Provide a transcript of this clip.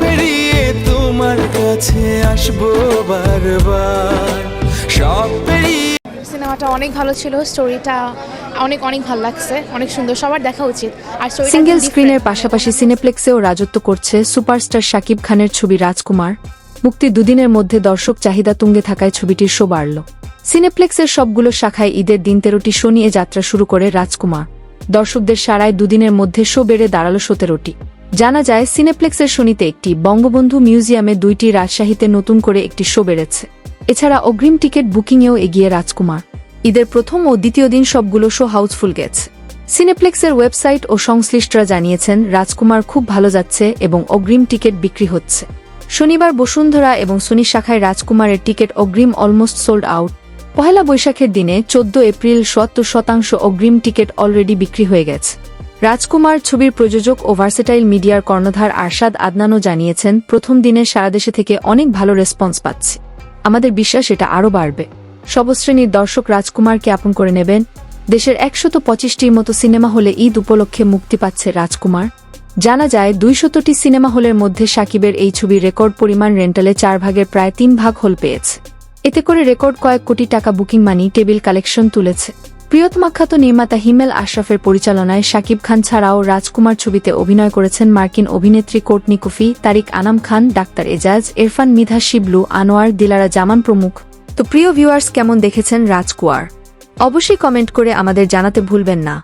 পেরিয়ে তোমার কাছে আসব বারবার। সব পেরিয়ে সিনেমাটা অনেক ভালো ছিল স্টোরিটা অনেক অনেক ভালো লাগছে অনেক সুন্দর সবার দেখা উচিত। আর সিঙ্গেল স্ক্রিনের পাশাপাশি সিনেপ্লেক্সেও রাজত্ব করছে সুপারস্টার শাকিব খানের ছবি রাজকুমার। মুক্তি দুদিনের মধ্যে দর্শক চাহিদা তুঙ্গে থাকায় ছবিটির শো বাড়ল। সিনেপ্লেক্সের সবগুলো শাখায় ঈদের দিন তেরোটি শো নিয়ে যাত্রা শুরু করে রাজকুমার। দর্শকদের সারায় দুদিনের মধ্যে শো বেড়ে দাঁড়াল সতেরোটি। জানা যায়, সিনেপ্লেক্সের শনিতে একটি বঙ্গবন্ধু মিউজিয়ামে দুইটি রাজশাহীতে নতুন করে একটি শো বেড়েছে। এছাড়া অগ্রিম টিকিট বুকিংয়েও এগিয়ে রাজকুমার। ঈদের প্রথম ও দ্বিতীয় দিন সবগুলো শো হাউসফুল গেছে। সিনেপ্লেক্সের ওয়েবসাইট ও সংশ্লিষ্টরা জানিয়েছেন, রাজকুমার খুব ভালো যাচ্ছে এবং অগ্রিম টিকিট বিক্রি হচ্ছে। শনিবার বসুন্ধরা এবং সোনি শাখায় রাজকুমারের টিকিট অগ্রিম অলমোস্ট সোল্ড আউট। পহেলা বৈশাখের দিনে চোদ্দ এপ্রিল সত্তর শতাংশ অগ্রিম টিকিট অলরেডি বিক্রি হয়ে গেছে। রাজকুমার ছবির প্রযোজক ও ভার্সেটাইল মিডিয়ার কর্ণধার আরশাদ আদনানও জানিয়েছেন, প্রথম দিনে সারা দেশে থেকে অনেক ভালো রেসপন্স পাচ্ছে। আমাদের বিশ্বাস এটা আরও বাড়বে। সবশ্রেণীর দর্শক রাজকুমারকে আপন করে নেবেন। দেশের একশত পঁচিশটির মতো সিনেমা হলে ঈদ উপলক্ষে মুক্তি পাচ্ছে রাজকুমার। জানা যায়, দুইশতটি সিনেমা হলের মধ্যে সাকিবের এই ছবির রেকর্ড পরিমাণ রেন্টালে চার ভাগের প্রায় তিন ভাগ হল পেয়েছে। এতে করে রেকর্ড কয়েক কোটি টাকা বুকিং মানি, টেবিল কালেকশন তুলেছে। প্রিয়তমাখ্যাত নির্মাতা হিমেল আশরাফের পরিচালনায় শাকিব খান ছাড়াও রাজকুমার ছবিতে অভিনয় করেছেন মার্কিন অভিনেত্রী কোর্টনি কুফি, তারিক আনাম খান, ডাক্তার এজাজ ইরফান মিধা শিবলু, আনোয়ার দিলারা জামান প্রমুখ। তো প্রিয় ভিউয়ার্স কেমন দেখেছেন রাজকুয়ার? অবশ্যই কমেন্ট করে আমাদের জানাতে ভুলবেন না।